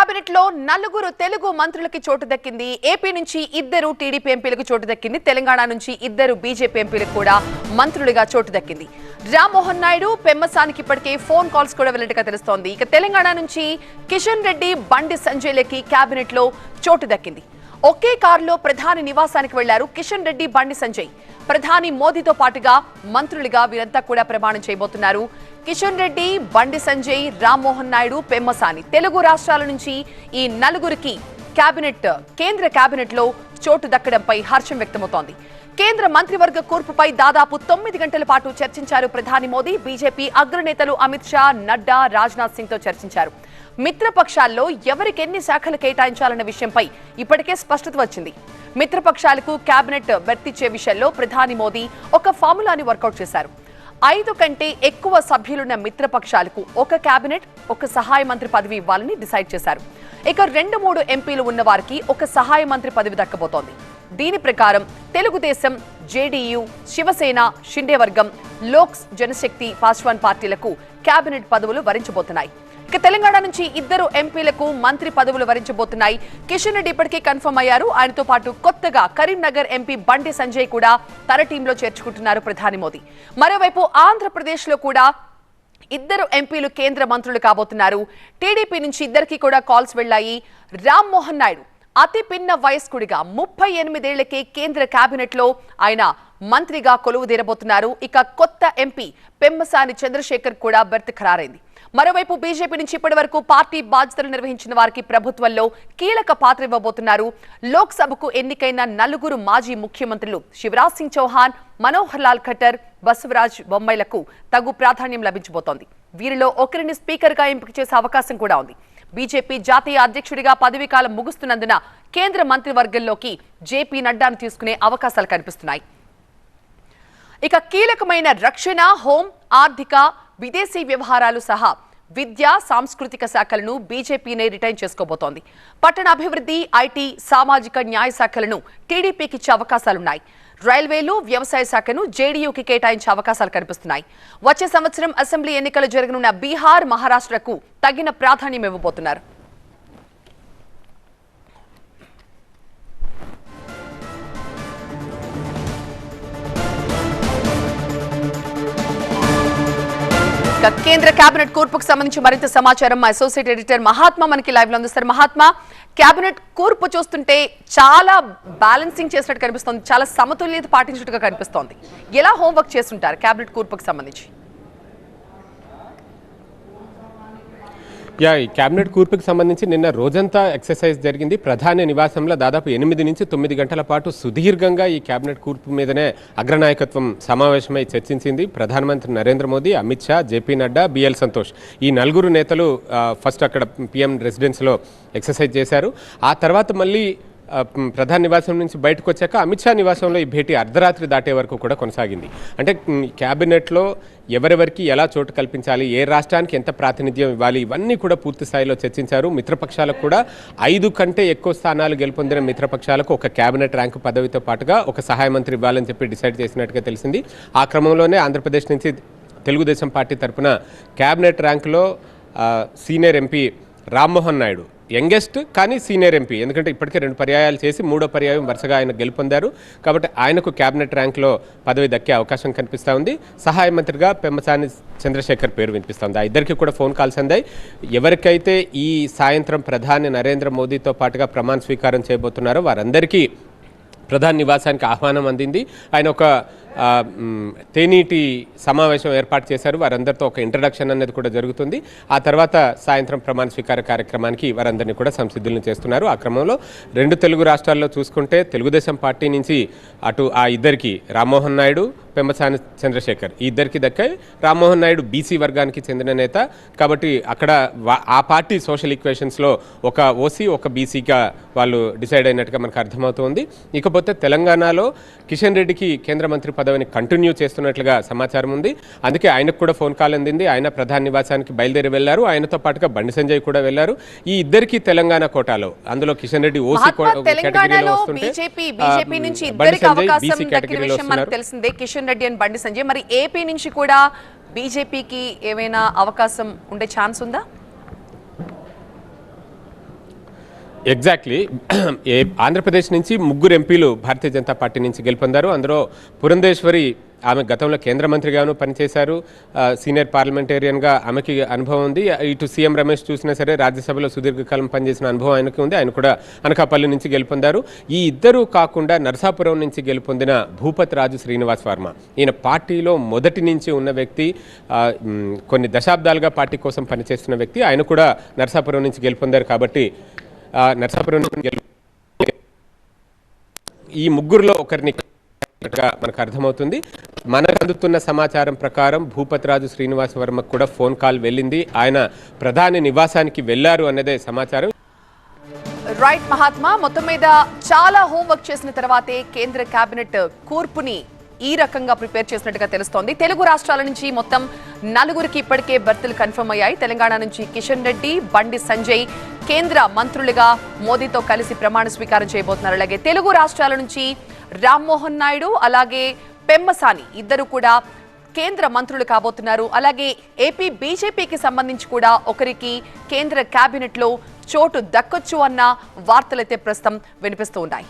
కేబినెట్లో నలుగురు తెలుగు మంత్రులకి చోటు దక్కింది. ఏపీ నుంచి ఇద్దరు టీడీపీ ఎంపీలకు చోటు దక్కింది. తెలంగాణ నుంచి ఇద్దరు బీజేపీ ఎంపీలకు కూడా మంత్రులుగా చోటు దక్కింది. రామ్మోహన్ నాయుడు పెమ్మసానికి ఇప్పటికే ఫోన్ కాల్స్ కూడా వెళ్ళినట్టుగా తెలుస్తోంది. ఇక తెలంగాణ నుంచి కిషన్ రెడ్డి బండి సంజయ్లకి కేబినెట్లో చోటు దక్కింది. ఒకే కారులో ప్రధాని నివాసానికి వెళ్ళారు కిషన్ రెడ్డి బండి సంజయ్. ప్రధాని మోదీతో పాటుగా మంత్రులుగా వీరంతా కూడా ప్రమాణం చేయబోతున్నారు. కిషన్ రెడ్డి బండి సంజయ్ రామ్మోహన్ నాయుడు పెమ్మసాని. తెలుగు రాష్ట్రాల నుంచి ఈ నలుగురికి కేబినెట్ కేంద్ర కేబినెట్లో చోటు దక్కడంపై హర్షం వ్యక్తమవుతోంది. కేంద్ర మంత్రివర్గ కూర్పుపై దాదాపు తొమ్మిది గంటల పాటు చర్చించారు ప్రధాని మోదీ. బీజేపీ అగ్రనేతలు అమిత్ షా నడ్డా రాజ్నాథ్ సింగ్తో చర్చించారు. మిత్రపక్షాల్లో ఎవరికి ఎన్ని శాఖలు కేటాయించాలన్న విషయంపై ఇప్పటికే స్పష్టత వచ్చింది. మిత్రపక్షాలకు కేబినెట్ భర్తీచ్చే విషయంలో ప్రధాని మోదీ ఒక ఫార్ములాని వర్కౌట్ చేశారు. ఐదు కంటే ఎక్కువ సభ్యులున్న మిత్రపక్షాలకు ఒక కేబినెట్ ఒక సహాయ మంత్రి పదవి ఇవ్వాలని డిసైడ్ చేశారు. ఇక రెండు మూడు ఎంపీలు ఉన్న వారికి ఒక సహాయ మంత్రి పదవి దక్కబోతోంది. దీని ప్రకారం తెలుగుదేశం జేడీయూ శివసేన షిండే వర్గం లోక్స్ జనశక్తి పాస్వాన్ పార్టీలకు కేబినెట్ పదవులు వరించబోతున్నాయి. తెలంగాణ నుంచి ఇద్దరు ఎంపీలకు మంత్రి పదవులు వరించబోతున్నాయి. కిషన్ రెడ్డి ఇప్పటికే కన్ఫర్మ్ అయ్యారు. ఆయనతో పాటు కొత్తగా కరీంనగర్ ఎంపీ బండి సంజయ్ కూడా తన టీంలో చేర్చుకుంటున్నారు ప్రధాని మోదీ. మరోవైపు ఆంధ్రప్రదేశ్లో కూడా ఇద్దరు ఎంపీలు కేంద్ర మంత్రులు కాబోతున్నారు. టీడీపీ నుంచి ఇద్దరికి కూడా కాల్స్ వెళ్ళాయి రామ్మోహన్ నాయుడు అతి పిన్న వయస్కుడిగా ముప్పై ఎనిమిదేళ్ళకే కేంద్ర కేబినెట్లో ఆయన మంత్రిగా కొలువు తీరబోతున్నారు ఇక కొత్త ఎంపీ పెమ్మసాని చంద్రశేఖర్ కూడా బెర్త్ ఖరారైంది. మరోవైపు బీజేపీ నుంచి ఇప్పటి వరకు పార్టీ బాధ్యతలు నిర్వహించిన వారికి ప్రభుత్వంలో కీలక పాత్ర ఇవ్వబోతున్నారు. లోక్సభకు ఎన్నికైన నలుగురు మాజీ ముఖ్యమంత్రులు శివరాజ్ సింగ్ చౌహాన్ మనోహర్ లాల్ ఖట్టర్ బసవరాజ్ బొమ్మైలకు తగు ప్రాధాన్యం లభించబోతోంది. వీరిలో ఒకరిని స్పీకర్గా ఎంపిక చేసే అవకాశం కూడా ఉంది. బీజేపీ జాతీయ అధ్యక్షుడిగా పదవీకాలం ముగుస్తున్నందున కేంద్ర మంత్రివర్గంలోకి జేపీ నడ్డాను తీసుకునే అవకాశాలు కనిపిస్తున్నాయి. ఇక కీలకమైన రక్షణ హోం ఆర్థిక విదేశీ వ్యవహారాలు సహా విద్య సాంస్కృతిక శాఖలను బీజేపీనే రిటైన్ చేసుకోబోతోంది. పట్టణాభివృద్ధి ఐటీ సామాజిక న్యాయ శాఖలను టీడీపీకి ఇచ్చే అవకాశాలున్నాయి. రైల్వేలు వ్యవసాయ శాఖను జేడీయూకి కేటాయించే అవకాశాలు కనిపిస్తున్నాయి. వచ్చే సంవత్సరం అసెంబ్లీ ఎన్నికలు జరగనున్న బీహార్ మహారాష్ట్రకు తగిన ప్రాధాన్యం ఇవ్వబోతున్నారు. కేంద్ర కేబినెట్ కూర్పుకు సంబంధించి మరింత సమాచారం మా అసోసియేట్ ఎడిటర్ మహాత్మా మనకి లైవ్లో అందిస్తారు మహాత్మా కేబినెట్ కూర్పు చూస్తుంటే చాలా బ్యాలెన్సింగ్ చేసినట్టు కనిపిస్తోంది. చాలా సమతుల్యత పాటించినట్టుగా కనిపిస్తోంది. ఎలా హోంవర్క్ చేస్తుంటారు కేబినెట్ కూర్పుకు సంబంధించి? యా ఈ కేబినెట్ కూర్పుకి సంబంధించి నిన్న రోజంతా ఎక్సర్సైజ్ జరిగింది. ప్రధాని నివాసంలో దాదాపు ఎనిమిది నుంచి తొమ్మిది గంటల పాటు సుదీర్ఘంగా ఈ కేబినెట్ కూర్పు మీదనే అగ్రనాయకత్వం సమావేశమై చర్చించింది. ప్రధానమంత్రి నరేంద్ర మోదీ అమిత్ షా జేపీ నడ్డా బిఎల్ సంతోష్ ఈ నలుగురు నేతలు ఫస్ట్ అక్కడ పిఎం రెసిడెన్స్లో ఎక్సర్సైజ్ చేశారు. ఆ తర్వాత మళ్ళీ ప్రధాని నివాసం నుంచి బయటకు వచ్చాక అమిత్ షా నివాసంలో ఈ భేటీ అర్ధరాత్రి దాటే వరకు కూడా కొనసాగింది. అంటే క్యాబినెట్లో ఎవరెవరికి ఎలా చోటు కల్పించాలి ఏ రాష్ట్రానికి ఎంత ప్రాతినిధ్యం ఇవ్వాలి ఇవన్నీ కూడా పూర్తి స్థాయిలో చర్చించారు. మిత్రపక్షాలకు కూడా ఐదు కంటే ఎక్కువ స్థానాలు గెలుపొందిన మిత్రపక్షాలకు ఒక క్యాబినెట్ ర్యాంకు పదవితో పాటుగా ఒక సహాయ మంత్రి ఇవ్వాలని చెప్పి డిసైడ్ చేసినట్టుగా తెలిసింది. ఆ క్రమంలోనే ఆంధ్రప్రదేశ్ నుంచి తెలుగుదేశం పార్టీ తరపున cabinet ర్యాంకులో senior MP Rammohan Naidu youngest కానీ సీనియర్ ఎంపీ. ఎందుకంటే ఇప్పటికే రెండు పర్యాయాలు చేసి మూడో పర్యాయం వరుసగా ఆయన గెలుపొందారు. కాబట్టి ఆయనకు క్యాబినెట్ ర్యాంక్లో పదవి దక్కే అవకాశం కనిపిస్తూ ఉంది. సహాయ మంత్రిగా పెమ్మసాని చంద్రశేఖర్ పేరు వినిపిస్తోంది ఆ ఇద్దరికి కూడా ఫోన్ కాల్స్ అందాయి. ఎవరికైతే ఈ సాయంత్రం ప్రధాని నరేంద్ర మోదీతో పాటుగా ప్రమాణ స్వీకారం చేయబోతున్నారో వారందరికీ ప్రధాని నివాసానికి ఆహ్వానం అందింది. ఆయన ఒక తేనీటి సమావేశం ఏర్పాటు చేశారు. వారందరితో ఒక ఇంట్రడక్షన్ అనేది కూడా జరుగుతుంది. ఆ తర్వాత సాయంత్రం ప్రమాణ స్వీకార కార్యక్రమానికి వారందరినీ కూడా సంసిద్ధులను చేస్తున్నారు. ఆ క్రమంలో రెండు తెలుగు రాష్ట్రాల్లో చూసుకుంటే తెలుగుదేశం పార్టీ నుంచి అటు ఆ ఇద్దరికి రామ్మోహన్ నాయుడు పెమ్మసాని చంద్రశేఖర్. ఈ ఇద్దరికి దక్కాయి రామ్మోహన్ నాయుడు బీసీ వర్గానికి చెందిన నేత. కాబట్టి అక్కడ ఆ పార్టీ సోషల్ ఈక్వేషన్స్లో ఒక ఓసీ ఒక బీసీగా వాళ్ళు డిసైడ్ అయినట్టుగా మనకు అర్థమవుతోంది. ఇకపోతే తెలంగాణలో కిషన్ రెడ్డికి కేంద్ర మంత్రి పదవిని కంటిన్యూ చేస్తున్నట్లుగా సమాచారం ఉంది. అందుకే ఆయనకు కూడా ఫోన్ కాల్ అందింది. ఆయన ప్రధాన నివాసానికి బయలుదేరి వెళ్ళారు. ఆయనతో పాటుగా బండి సంజయ్ కూడా వెళ్ళారు. ఈ ఇద్దరికి తెలంగాణ కోటాలో అందులో కిషన్ రెడ్డి ఓసీ కేటగిరీలో వస్తుంటే బండి సంజయ్ బీసీ కేటగిరీలో వస్తున్నారు. కిషన్ రెడ్డి అండ్ బండి సంజయ్. మరి ఏపీ నుంచి కూడా బీజేపీకి ఏమైనా అవకాశం ఉండే ఛాన్స్ ఉందా? ఎగ్జాక్ట్లీ ఏ ఆంధ్రప్రదేశ్ నుంచి ముగ్గురు ఎంపీలు భారతీయ జనతా పార్టీ నుంచి గెలుపొందారు. అందులో పురంధేశ్వరి ఆమె గతంలో కేంద్ర మంత్రిగాను పనిచేశారు. సీనియర్ పార్లమెంటేరియన్గా ఆమెకి అనుభవం ఉంది. ఇటు సీఎం రమేష్ చూసినా సరే రాజ్యసభలో సుదీర్ఘకాలం పనిచేసిన అనుభవం ఆయనకి ఉంది. ఆయన కూడా అనకాపల్లి నుంచి గెలుపొందారు. ఈ ఇద్దరు కాకుండా నరసాపురం నుంచి గెలుపొందిన భూపత్ రాజు శ్రీనివాస్ వర్మ ఈయన పార్టీలో మొదటి నుంచి ఉన్న వ్యక్తి కొన్ని దశాబ్దాలుగా పార్టీ కోసం పనిచేస్తున్న వ్యక్తి. ఆయన కూడా నరసాపురం నుంచి గెలుపొందారు కాబట్టి నరసాపురం నుంచి గెలు ఈ ముగ్గురులో ఒకరిని మనకు అర్థమవుతుంది మనకు అందుతున్న సమాచారం ప్రకారం భూపతిరాజు శ్రీనివాస్ వర్మకు కూడా ఫోన్ కాల్ వెళ్ళింది. ఆయన ప్రధాని నివాసానికి వెళ్ళారు అన్నదే సమాచారం. రైట్ మహాత్మా మొత్తం మీద చాలా హోంవర్క్ చేసిన తర్వాతే కేంద్ర కేబినెట్ కూర్పుని ఈ రకంగా ప్రిపేర్ చేసినట్టుగా తెలుస్తోంది. తెలుగు రాష్ట్రాల నుంచి మొత్తం నలుగురికి ఇప్పటికే బర్తులు కన్ఫర్మ్ అయ్యాయి. తెలంగాణ నుంచి కిషన్ రెడ్డి బండి సంజయ్ కేంద్ర మంత్రులుగా మోదీతో కలిసి ప్రమాణ స్వీకారం చేయబోతున్నారు. అలాగే తెలుగు రాష్ట్రాల నుంచి రామ్మోహన్ నాయుడు అలాగే పెమ్మసాని ఇద్దరు కూడా కేంద్ర మంత్రులు కాబోతున్నారు. అలాగే ఏపీ బీజేపీకి సంబంధించి కూడా ఒకరికి కేంద్ర కేబినెట్లో చోటు దక్కొచ్చు అన్న వార్తలైతే ప్రస్తుతం వినిపిస్తూ ఉన్నాయి.